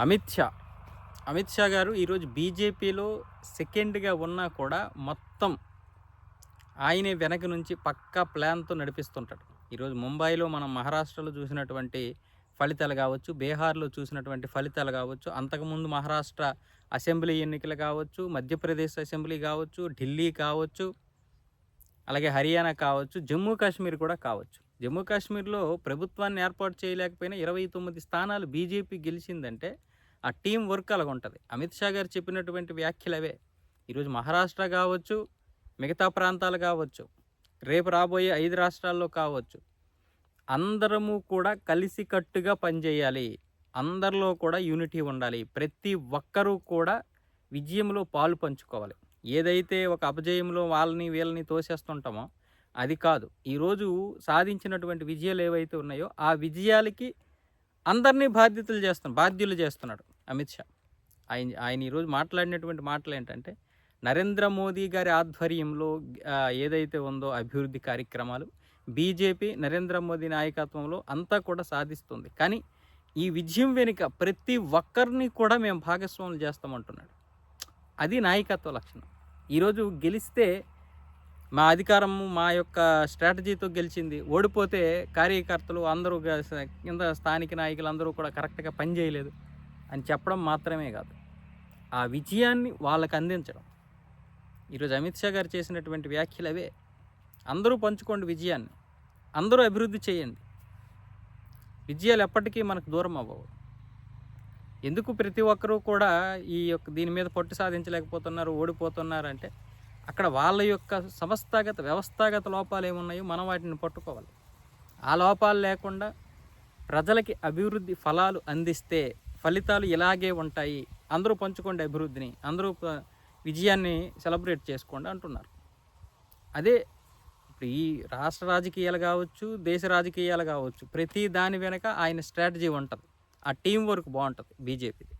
అమిత్ షా. అమిత్ షా గారు ఈరోజు బీజేపీలో సెకండ్గా ఉన్నా కూడా మొత్తం ఆయనే వెనక నుంచి పక్కా ప్లాన్తో నడిపిస్తుంటాడు. ఈరోజు ముంబైలో మనం మహారాష్ట్రలో చూసినటువంటి ఫలితాలు కావచ్చు బీహార్లో చూసినటువంటి ఫలితాలు కావచ్చు అంతకుముందు మహారాష్ట్ర అసెంబ్లీ ఎన్నికలు కావచ్చు మధ్యప్రదేశ్ అసెంబ్లీ కావచ్చు ఢిల్లీ కావచ్చు అలాగే హర్యానా కావచ్చు జమ్మూ కాశ్మీర్ కూడా కావచ్చు. జమ్మూ కాశ్మీర్లో ప్రభుత్వాన్ని ఏర్పాటు చేయలేకపోయినా ఇరవై తొమ్మిది స్థానాలు బీజేపీ గెలిచిందంటే ఆ టీం వర్క్ అలాగ ఉంటుంది అమిత్ షా గారు చెప్పినటువంటి వ్యాఖ్యలు అవే. ఈరోజు మహారాష్ట్ర కావచ్చు మిగతా ప్రాంతాలు కావచ్చు రేపు రాబోయే ఐదు రాష్ట్రాల్లో కావచ్చు అందరము కూడా కలిసికట్టుగా పనిచేయాలి. అందరిలో కూడా యూనిటీ ఉండాలి. ప్రతి ఒక్కరూ కూడా విజయంలో పాలు పంచుకోవాలి. ఏదైతే ఒక అపజయంలో వాళ్ళని వీళ్ళని తోసేస్తుంటామో అది కాదు. ఈరోజు సాధించినటువంటి విజయాలు ఏవైతే ఉన్నాయో ఆ విజయాలకి అందరినీ బాధ్యతలు చేస్తున్నాడు బాధ్యులు చేస్తున్నాడు అమిత్ షా. ఆయన ఆయన ఈరోజు మాట్లాడినటువంటి మాటలు ఏంటంటే నరేంద్ర మోదీ గారి ఆధ్వర్యంలో ఏదైతే ఉందో అభివృద్ధి కార్యక్రమాలు బీజేపీ నరేంద్ర మోదీ నాయకత్వంలో అంతా కూడా సాధిస్తుంది. కానీ ఈ విజయం వెనుక ప్రతి ఒక్కరిని కూడా మేము భాగస్వాములు చేస్తామంటున్నాడు. అది నాయకత్వ లక్షణం. ఈరోజు గెలిస్తే మా అధికారం మా యొక్క స్ట్రాటజీతో గెలిచింది. ఓడిపోతే కార్యకర్తలు అందరూ కింద స్థానిక నాయకులు అందరూ కూడా కరెక్ట్గా పనిచేయలేదు అని చెప్పడం మాత్రమే కాదు. ఆ విజయాన్ని వాళ్ళకి అందించడం. ఈరోజు అమిత్ షా గారు చేసినటువంటి వ్యాఖ్యలు అవే. అందరూ పంచుకోండి విజయాన్ని. అందరూ అభివృద్ధి చేయండి. విజయాలు ఎప్పటికీ మనకు దూరం అవ్వవు. ఎందుకు ప్రతి ఒక్కరూ కూడా ఈ యొక్క దీని మీద పట్టు సాధించలేకపోతున్నారు ఓడిపోతున్నారు అంటే అక్కడ వాళ్ళ యొక్క సంస్థాగత వ్యవస్థాగత లోపాలు ఏమున్నాయో మనం వాటిని పట్టుకోవాలి. ఆ లోపాలు లేకుండా ప్రజలకి అభివృద్ధి ఫలాలు అందిస్తే ఫలితాలు ఇలాగే ఉంటాయి. అందరూ పంచుకోండి అభివృద్ధిని అందరూ విజయాన్ని సెలబ్రేట్ చేసుకోండి అంటున్నారు. అదే ఇప్పుడు ఈ రాష్ట్ర రాజకీయాలు కావచ్చు దేశ రాజకీయాలు కావచ్చు ప్రతి దాని వెనక ఆయన స్ట్రాటజీ ఉంటుంది. ఆ టీం వర్క్ బాగుంటుంది బీజేపీది.